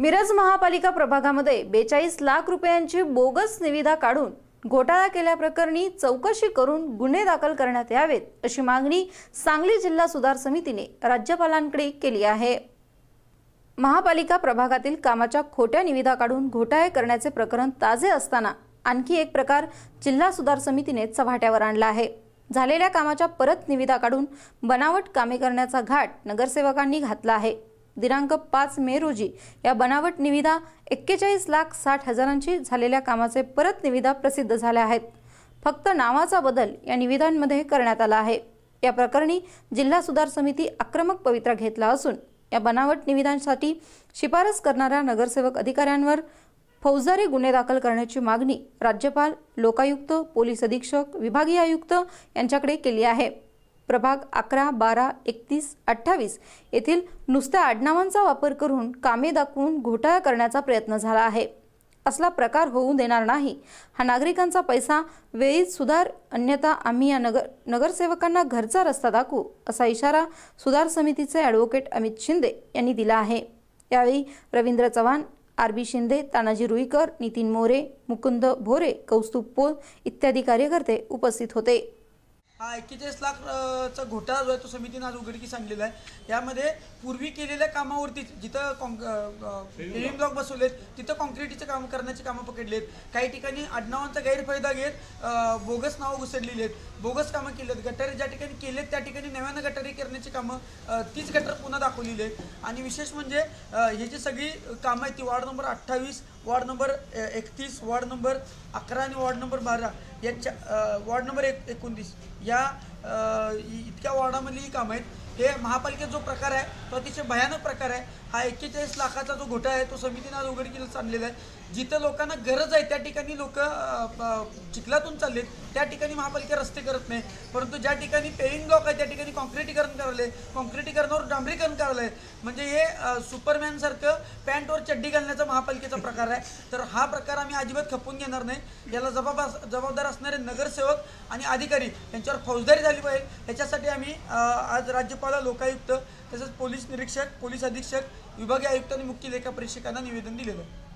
मिरज महापालिका प्रभागामध्ये बेचाळीस लाख रुपयांची बोगस निविदा काढून घोटाळा केल्याप्रकरणी चौकशी करून गुन्हे दाखल करण्यात यावेत अशी मागणी सांगली जिल्हा सुधार समितीने राज्यपालांकडे केली आहे. महापालिका प्रभागातील कामाच्या खोट्या निविदा काढून घोटाळे करण्याचे प्रकरण ताजे असताना आणखी एक प्रकार जिल्हा सुधार समितीने चव्हाट्यावर आणला आहे. झालेल्या कामाच्या परत निविदा काढून बनावट कामे करण्याचा घाट नगरसेवकांनी घातला आहे. दिनांक पाच मे रोजी या बनावट निविदा एक्केचाळीस लाख साठ हजारांची झालेल्या कामाचे परत निविदा प्रसिद्ध झाल्या आहेत. फक्त नावाचा बदल या निविदांमध्ये करण्यात आला आहे. या प्रकरणी जिल्हा सुधार समिती आक्रमक पवित्रा घेतला असून या बनावट निविदांसाठी शिफारस करणाऱ्या नगरसेवक अधिकाऱ्यांवर फौजदारी गुन्हे दाखल करण्याची मागणी राज्यपाल लोकायुक्त पोलीस अधीक्षक विभागीय आयुक्त यांच्याकडे केली आहे. प्रभाग अकरा बारा एकतीस अठ्ठावीस येथील नुसत्या आडनावांचा वापर करून कामे दाखवून घोटाळा करण्याचा प्रयत्न झाला आहे. असला प्रकार होऊ देणार नाही. हा नागरिकांचा पैसा वेळीत सुधार अन्यथा आम्ही या नगर नगरसेवकांना घरचा रस्ता दाखवू असा इशारा सुधार समितीचे ॲडव्होकेट अमित शिंदे यांनी दिला आहे. यावेळी रवींद्र चव्हाण आर बी शिंदे तानाजी रुईकर नितीन मोरे मुकुंद भोरे कौस्तुभ पोल इत्यादी कार्यकर्ते उपस्थित होते. हा एक्केचाळीस लाखचा घोटाळा जो आहे तो समितीनं आज उघडकीस आणलेला आहे. यामध्ये पूर्वी केलेल्या कामावरतीच जिथं कॉन्क पेविंग ब्लॉक बसवलेत तिथं कॉन्क्रिटीचे काम करण्याची कामं पकडलेत. काही ठिकाणी आडनावांचा गैरफायदा घेत बोगस नावं घुसडलेली आहेत बोगस कामं केली आहेत गटारी ज्या ठिकाणी केलेत त्या ठिकाणी नव्यानं गटारी करण्याची कामं तीच गटर पुन्हा दाखवलेली आहेत. आणि विशेष म्हणजे हे ही जी सगळी कामं आहेत ती वार्ड नंबर अठ्ठावीस वार्ड नंबर एकतीस वार्ड नंबर अकरा आणि वार्ड नंबर बारा यांच्या वॉर्ड वार्ड नंबर एक एकोणतीस या इतक्या वॉर्डामधली ही कामं आहेत. हे महापालिकेत जो प्रकार आहे तो अतिशय भयानक प्रकार आहे. हा एक्केचाळीस लाखाचा जो घोटाळा आहे तो समितीने आज उघडकीला आणलेला आहे. जिथं लोकांना गरज आहे त्या ठिकाणी लोक चिखलातून चाललेत. त्या ठिकाणी महापालिका रस्ते करत नाही परंतु ज्या ठिकाणी पेविंग ब्लॉक आहे त्या ठिकाणी कॉन्क्रिटीकरण आहे कॉन्क्रिटीकरणावर डांबरीकरण करायलंय. म्हणजे हे सुपरमॅनसारखं पॅन्टवर चड्डी घालण्याचा महापालिकेचा प्रकार आहे. तर हा प्रकार आम्ही अजिबात खपवून घेणार नाही. याला जबाब जबाबदार असणारे नगरसेवक आणि अधिकारी यांच्यावर फौजदारी झाली पाहिजे. याच्यासाठी आम्ही आज राज्यपाल लोकायुक्त तसंच पोलीस निरीक्षक पोलीस अधीक्षक विभागीय आयुक्त आणि मुख्य लेखा परीक्षकांना निवेदन दिलेलं आहे.